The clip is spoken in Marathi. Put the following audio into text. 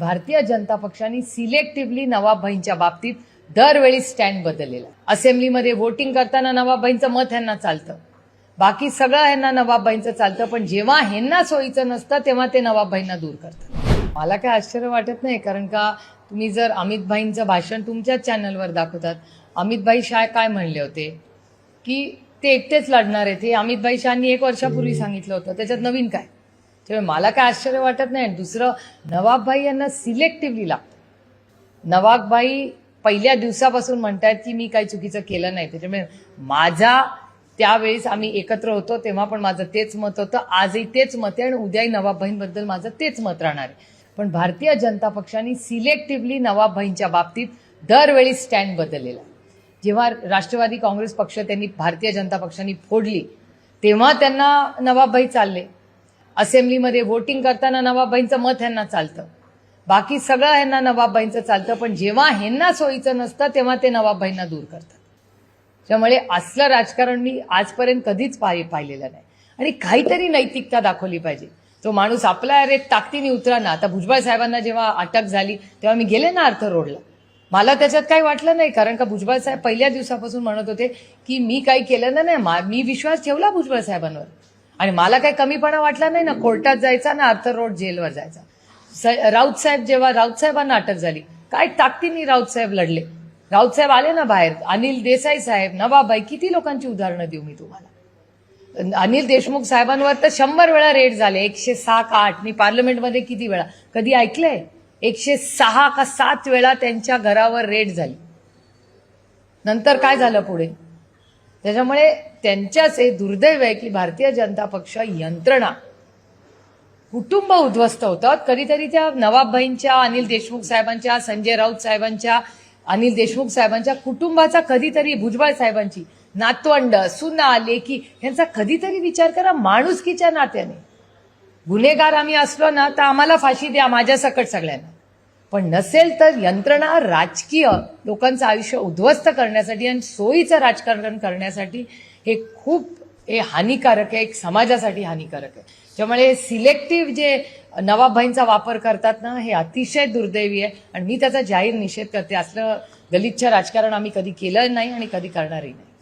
भारतीय जनता पक्षाने सिलेक्टिव्हली नवाबभाईंच्या बाबतीत दरवेळी स्टँड बदललेला. असेंब्लीमध्ये वोटिंग करताना नवाबभाईंचं मत ह्यांना चालतं. बाकी सगळं ह्यांना नवाबभाईंचं चालतं पण जेव्हा ह्यांना सोयीचं नसतं तेव्हा ते नवाबभाईंना दूर करतात. मला काय आश्चर्य वाटत नाही कारण का तुम्ही जर अमितभाईंचं भाषण तुमच्याच चॅनलवर दाखवतात अमितभाई शाह काय म्हणले होते? की ते एकटेच लढणार आहेत हे अमितभाई शहानी एक वर्षापूर्वी सांगितलं होतं. त्याच्यात नवीन काय? त्यामुळे मला काय आश्चर्य वाटत नाही. दुसरं नवाबभाई यांना सिलेक्टिव्हली लागतं नवाबभाई पहिल्या दिवसापासून म्हणतायत की मी काही चुकीचं केलं नाही. त्याच्यामुळे माझा त्यावेळेस आम्ही एकत्र होतो तेव्हा पण माझं तेच मत होतं. आजही तेच मत आहे आणि उद्याही नवाबभाईंबद्दल माझं तेच मत राहणार आहे. पण भारतीय जनता पक्षाने सिलेक्टिव्हली नवाबभाईंच्या बाबतीत दरवेळी स्टँड बदललेला जेव्हा राष्ट्रवादी काँग्रेस पक्ष त्यांनी भारतीय जनता पक्षाने फोडली तेव्हा त्यांना नवाबभाई चालले. असेंब्लीमध्ये वोटिंग करताना नवाबाईंचं मत ह्यांना चालतं. बाकी सगळं ह्यांना नवाबाईंचं चालतं पण जेव्हा ह्यांना सोयीचं नसतं तेव्हा ते नवाबाईंना दूर करतात. त्यामुळे असलं राजकारण मी आजपर्यंत कधीच पाहिलेलं नाही. आणि काहीतरी नैतिकता दाखवली पाहिजे. तो माणूस आपला अरे ताकदीने उतरा ना. आता भुजबळ साहेबांना जेव्हा अटक झाली तेव्हा मी गेले ना अर्थ रोडला. मला त्याच्यात काही वाटलं नाही कारण का भुजबळ साहेब पहिल्या दिवसापासून म्हणत होते की मी काही केलं ना नाही मी विश्वास ठेवला भुजबळ साहेबांवर. आणि मला काही कमीपणा वाटला नाही ना कोर्टात जायचा ना अर्थ रोड जेलवर जायचा. स- राऊत साहेब जेव्हा राऊत साहेबांना अटक झाली काय ताकदीने राऊत साहेब लढले? राऊत साहेब आले ना बाहेर अनिल देसाई साहेब नवाबाई किती लोकांची उदाहरणं देऊ मी तुम्हाला? अनिल देशमुख साहेबांवर तर शंभर वेळा रेड झाले एकशे सहा का आठ मी पार्लमेंटमध्ये किती वेळा? कधी ऐकलंय? एकशे सहा का सात वेळा त्यांच्या घरावर रेड झाली. नंतर काय झालं पुढे? त्याच्यामुळे त्यांच्याच हे दुर्दैव आहे की भारतीय जनता पक्ष यंत्रणा कुटुंब उद्ध्वस्त होतात. कधीतरी त्या नवाबभाईंच्या अनिल देशमुख साहेबांच्या संजय राऊत साहेबांच्या अनिल देशमुख साहेबांच्या कुटुंबाचा कधीतरी भुजबळ साहेबांची नातवंड सुना लेखी यांचा कधीतरी विचार करा माणुसकीच्या नात्याने. गुन्हेगार आम्ही असलो ना तर आम्हाला फाशी द्या माझ्या सकट सगळ्यांना. पण नसेल तर यंत्रणा राजकीय लोकांचं आयुष्य उद्ध्वस्त करण्यासाठी आणि सोयीचं राजकारण करण्यासाठी हे खूप हे हानिकारक आहे एक समाजासाठी हानिकारक आहे. त्यामुळे सिलेक्टिव्ह जे नवाबभाईंचा वापर करतात ना हे अतिशय दुर्दैवी आहे. आणि मी त्याचा जाहीर निषेध करते. असलं गलिच्छ राजकारण आम्ही कधी केलं नाही आणि कधी करणारही नाही.